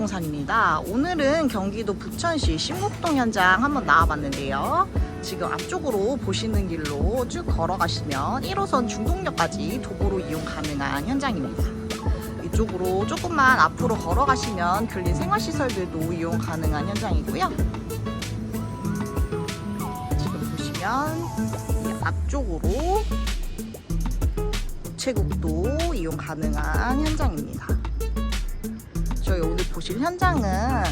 부동산입니다. 오늘은 경기도 부천시 신곡동 현장 한번 나와봤는데요. 지금 앞쪽으로 보시는 길로 쭉 걸어가시면 1호선 중동역까지 도보로 이용 가능한 현장입니다. 이쪽으로 조금만 앞으로 걸어가시면 근린 생활시설들도 이용 가능한 현장이고요. 지금 보시면 이 앞쪽으로 우체국도 이용 가능한 현장입니다. 저희 오늘 보실 현장은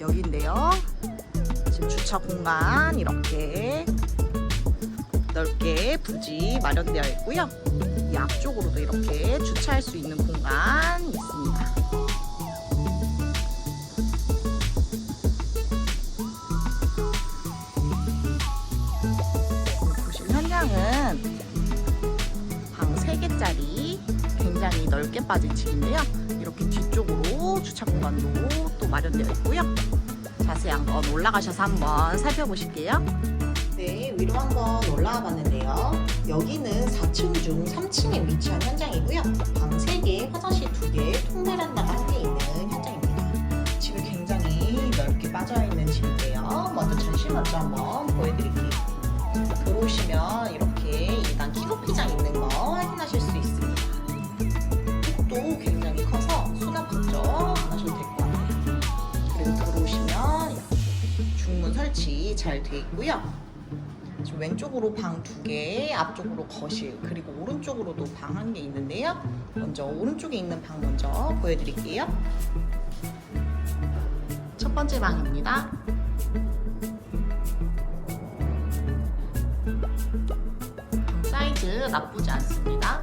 여기인데요. 지금 주차 공간 이렇게 넓게 부지 마련되어 있고요. 이 앞쪽으로도 이렇게 주차할 수 있는 공간 있습니다. 보실 현장은 방 3개짜리 굉장히 넓게 빠진 집인데요. 이렇게 뒤쪽으로 주차 공간도 또 마련되어 있고요. 자세한 건 올라가셔서 한번 살펴보실게요. 네, 위로 한번 올라와 봤는데요. 여기는 4층 중 3층에 위치한 현장이고요. 방 3개, 화장실 2개, 통베란다가 함께 있는 현장입니다. 집이 굉장히 넓게 빠져있는 집인데요. 먼저 전실 먼저 한번 보여드릴게요. 들어오시면 이렇게 2단 키높이장 있는 거 수납 걱정 안 하셔도 될 것 같아요. 그리고 들어오시면 이렇게 중문 설치 잘 돼 있고요. 지금 왼쪽으로 방 두 개, 앞쪽으로 거실, 그리고 오른쪽으로도 방 한 개 있는데요. 먼저 오른쪽에 있는 방 먼저 보여드릴게요. 첫 번째 방입니다. 방 사이즈 나쁘지 않습니다.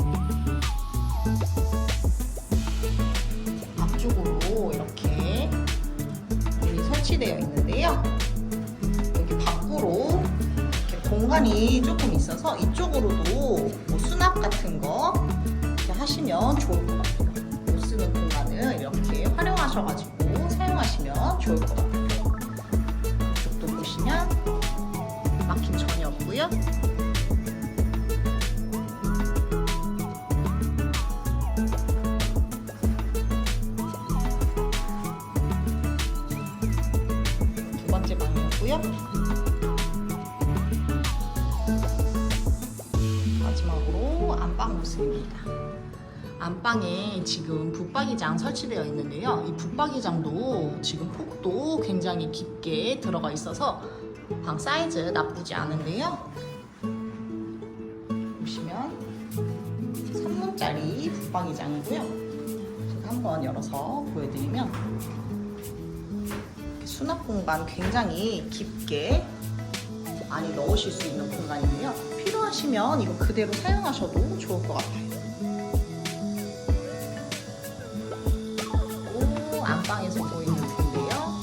설치되어 있는데요. 여기 밖으로 이렇게 공간이 조금 있어서 이쪽으로도 뭐 수납 같은 거 이렇게 하시면 좋을 것 같아요. 못 쓰는 공간을 이렇게 활용하셔가지고 사용하시면 좋을 것 같아요. 이쪽도 보시면 막힘 전혀 없고요. 마지막으로 안방 모습입니다. 안방에 지금 붙박이장 설치되어 있는데요. 이 붙박이장도 지금 폭도 굉장히 깊게 들어가 있어서 방 사이즈 나쁘지 않은데요. 보시면 3문짜리 붙박이장이고요. 한번 열어서 보여드리면 수납 공간 굉장히 깊게 많이 넣으실 수 있는 공간인데요. 필요하시면 이거 그대로 사용하셔도 좋을 것 같아요. 그리고 안방에서 보이는 뷰인데요.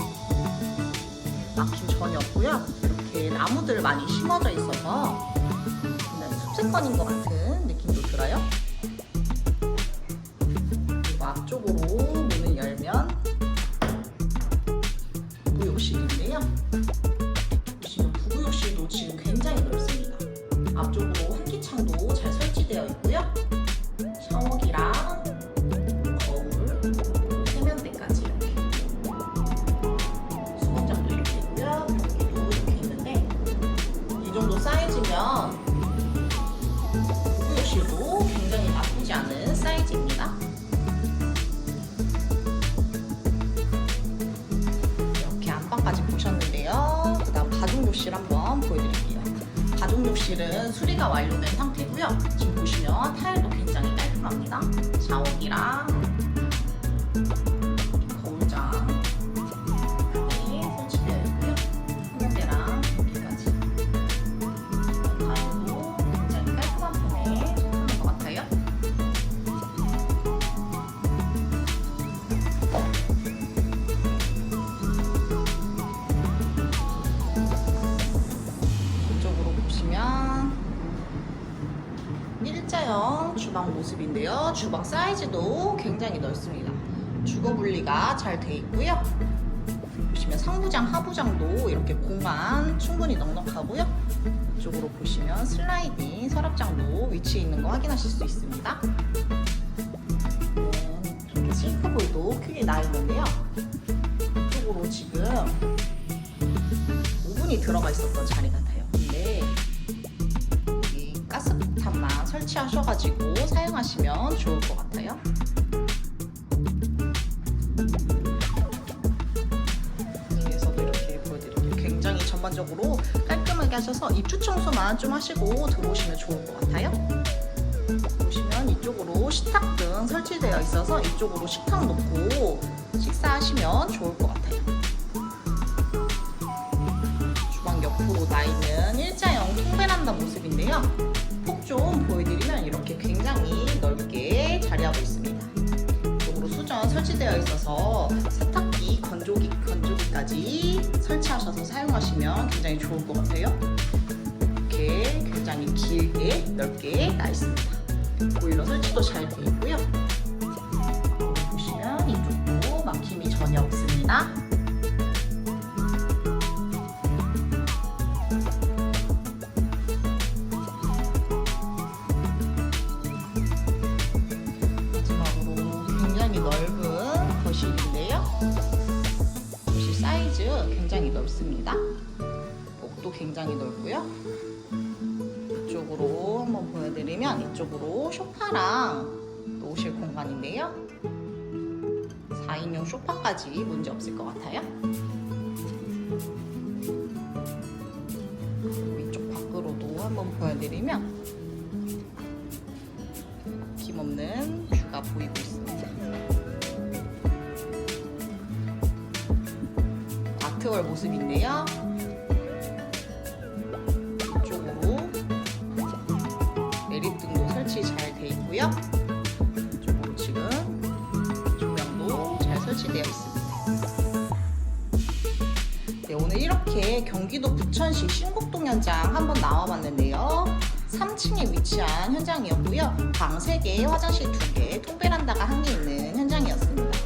막힘 전혀 없고요. 이렇게 나무들 많이 심어져 있어서 굉장히 숲세권인 것느 욕실 한번 보여드릴게요. 가족 욕실은 수리가 완료된 상태고요. 지금 보시면 타일도 굉장히 깔끔합니다. 샤워기랑 모습인데요. 주방 사이즈도 굉장히 넓습니다. 주거 분리가 잘 돼 있고요. 보시면 상부장, 하부장도 이렇게 공간 충분히 넉넉하고요. 이쪽으로 보시면 슬라이딩 서랍장도 위치해 있는 거 확인하실 수 있습니다. 네, 이렇게 싱크볼도 크게 나 있는데요. 이쪽으로 지금 오븐이 들어가 있었던 자리 같 설치하셔가지고 사용하시면 좋을 것 같아요. 위에서도 이렇게 보여드릴게요. 굉장히 전반적으로 깔끔하게 하셔서 입주 청소만 좀 하시고 들어오시면 좋을 것 같아요. 보시면 이쪽으로 식탁 등 설치되어 있어서 이쪽으로 식탁 놓고 식사하시면 좋을 것 같아요. 주방 옆으로 나 있는 일자형 통베란다 모습인데요. 폭좀 보여드리면 이렇게 굉장히 넓게 자리하고 있습니다. 이쪽으로 수전 설치되어 있어서 세탁기, 건조기, 건조기까지 설치하셔서 사용하시면 굉장히 좋을 것 같아요. 이렇게 굉장히 길게 넓게 나 있습니다. 보일러 설치도 잘 되어 있고요. 보시면 이쪽도 막힘이 전혀 없습니다. 굉장히 넓고요. 이쪽으로 한번 보여드리면 이쪽으로 소파랑 놓으실 공간인데요. 4인용 소파까지 문제 없을 것 같아요. 이쪽 밖으로도 한번 보여드리면 김없는 뷰가 보이고 있습니다. 아트월 모습인데요. 있고요. 이쪽으로 지금 조명도 잘 설치되어 있습니다. 네, 오늘 이렇게 경기도 부천시 신곡동 현장 한번 나와봤는데요. 3층에 위치한 현장이었고요. 방 3개, 화장실 2개, 통베란다가 한 개 있는 현장이었습니다.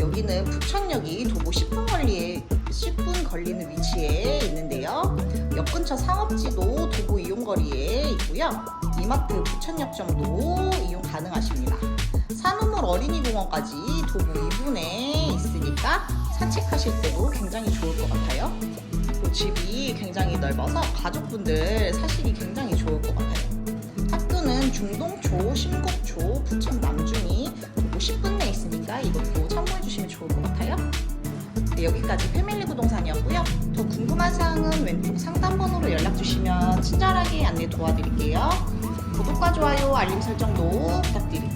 여기는 부천역이 도보 10분 거리에 10분 걸리는 위치에 있는데요. 역 근처 상업지도 도보 이용 거리에 있고요. 이마트 부천역점도 이용 가능하십니다. 산후물 어린이공원까지 도보 2분에 있으니까 산책하실 때도 굉장히 좋을 것 같아요. 또 집이 굉장히 넓어서 가족분들 사시기 굉장히 좋을 것 같아요. 학교는 중동초, 심곡초, 부천 남중이 도보 10분 내에 있으니까 이것도 참고해 주시면 좋을 것 같아요. 네, 여기까지 패밀리 부동산이었고요. 더 궁금한 사항은 왼쪽 상담 번호로 연락 주시면 친절하게 안내 도와드릴게요. 구독과 좋아요, 알림 설정도 부탁드릴게요.